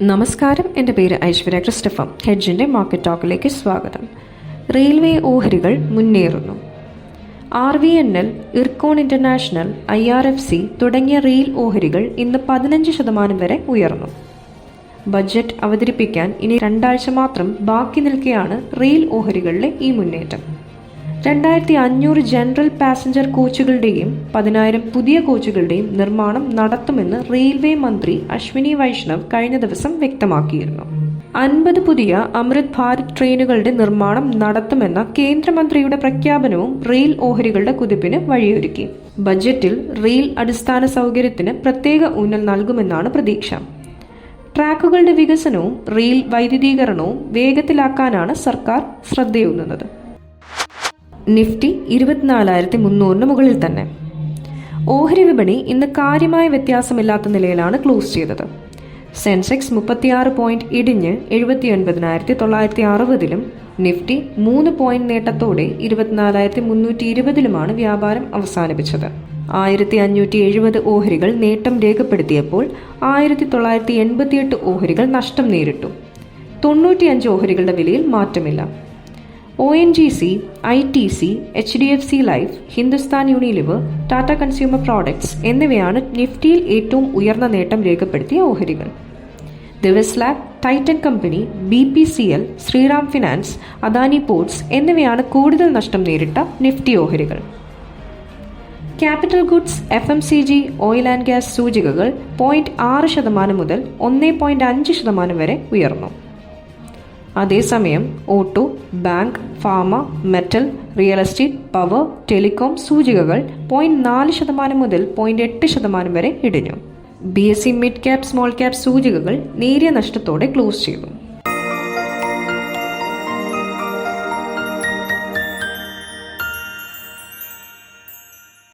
നമസ്കാരം. എന്റെ പേര് ഐശ്വര്യ ക്രിസ്റ്റഫം. ഹെഡ്ജിന്റെ മാർക്കറ്റ് ടോക്കിലേക്ക് സ്വാഗതം. റെയിൽവേ ഓഹരികൾ മുന്നേറുന്നു. R V N L Ircon international I R F C തുടങ്ങിയ റെയിൽ ഓഹരികൾ ഇന്ന് പതിനഞ്ച് ശതമാനം വരെ ഉയർന്നു. ബജറ്റ് അവതരിപ്പിക്കാൻ ഇനി രണ്ടാഴ്ച മാത്രം ബാക്കി നിൽക്കെയാണ് റെയിൽ ഓഹരികളിലെ ഈ മുന്നേറ്റം. രണ്ടായിരത്തി അഞ്ഞൂറ് ജനറൽ പാസഞ്ചർ കോച്ചുകളുടെയും പതിനായിരം പുതിയ കോച്ചുകളുടെയും നിർമ്മാണം നടത്തുമെന്ന് റെയിൽവേ മന്ത്രി അശ്വിനി വൈഷ്ണവ് കഴിഞ്ഞ ദിവസം വ്യക്തമാക്കിയിരുന്നു. അൻപത് പുതിയ അമൃത് ഭാരത് ട്രെയിനുകളുടെ നിർമ്മാണം നടത്തുമെന്ന കേന്ദ്രമന്ത്രിയുടെ പ്രഖ്യാപനവും റെയിൽ ഓഹരികളുടെ കുതിപ്പിന് വഴിയൊരുക്കി. ബജറ്റിൽ റെയിൽ അടിസ്ഥാന സൗകര്യത്തിന് പ്രത്യേക ഊന്നൽ നൽകുമെന്നാണ് പ്രതീക്ഷ. ട്രാക്കുകളുടെ വികസനവും റെയിൽ വൈദ്യുതീകരണവും വേഗത്തിലാക്കാനാണ് സർക്കാർ ശ്രദ്ധയൂന്നുന്നത്. നിഫ്റ്റി ഇരുപത്തിനാലായിരത്തി മുന്നൂറിന് മുകളിൽ തന്നെ. ഓഹരി വിപണി ഇന്ന് കാര്യമായ വ്യത്യാസമില്ലാത്ത നിലയിലാണ് ക്ലോസ് ചെയ്തത്. സെൻസെക്സ് മുപ്പത്തിയാറ് പോയിന്റ് ഇടിഞ്ഞ് എഴുപത്തി ഒൻപതിനായിരത്തി തൊള്ളായിരത്തി അറുപതിലും നിഫ്റ്റി മൂന്ന് പോയിന്റ് നേട്ടത്തോടെ ഇരുപത്തിനാലായിരത്തി മുന്നൂറ്റി ഇരുപതിലുമാണ് വ്യാപാരം അവസാനിപ്പിച്ചത്. ആയിരത്തി അഞ്ഞൂറ്റി എഴുപത് ഓഹരികൾ നേട്ടം രേഖപ്പെടുത്തിയപ്പോൾ ആയിരത്തി തൊള്ളായിരത്തി എൺപത്തിയെട്ട് ഓഹരികൾ നഷ്ടം നേരിട്ടു. തൊണ്ണൂറ്റിയഞ്ച് ഓഹരികളുടെ വിലയിൽ മാറ്റമില്ല. O N G C I T C H D F C life Hindustan Unilever Tata consumer products എന്നിവയാണ് നിഫ്റ്റിയിൽ ഏറ്റവും ഉയർന്ന നേട്ടം രേഖപ്പെടുത്തിയ ഓഹരികൾ. Divi's lab Titan company B P C L Shriram finance Adani ports എന്നിവയാണ് കൂടുതൽ നഷ്ടം നേരിട്ട നിഫ്റ്റി ഓഹരികൾ. Capital goods F M C G oil and gas സൂചികകൾ പോയിന്റ് ആറ് ശതമാനം മുതൽ ഒന്ന് പോയിന്റ് അഞ്ച് ശതമാനം വരെ ഉയർന്നു. അതേസമയം auto bank pharma metal real estate power telecom സൂചികകൾ പോയിന്റ് നാല് ശതമാനം മുതൽ പോയിന്റ് എട്ട് ശതമാനം വരെ ഇടിഞ്ഞു. B S C mid cap small cap സൂചികകൾ നേരിയ നഷ്ടത്തോടെ ക്ലോസ് ചെയ്തു.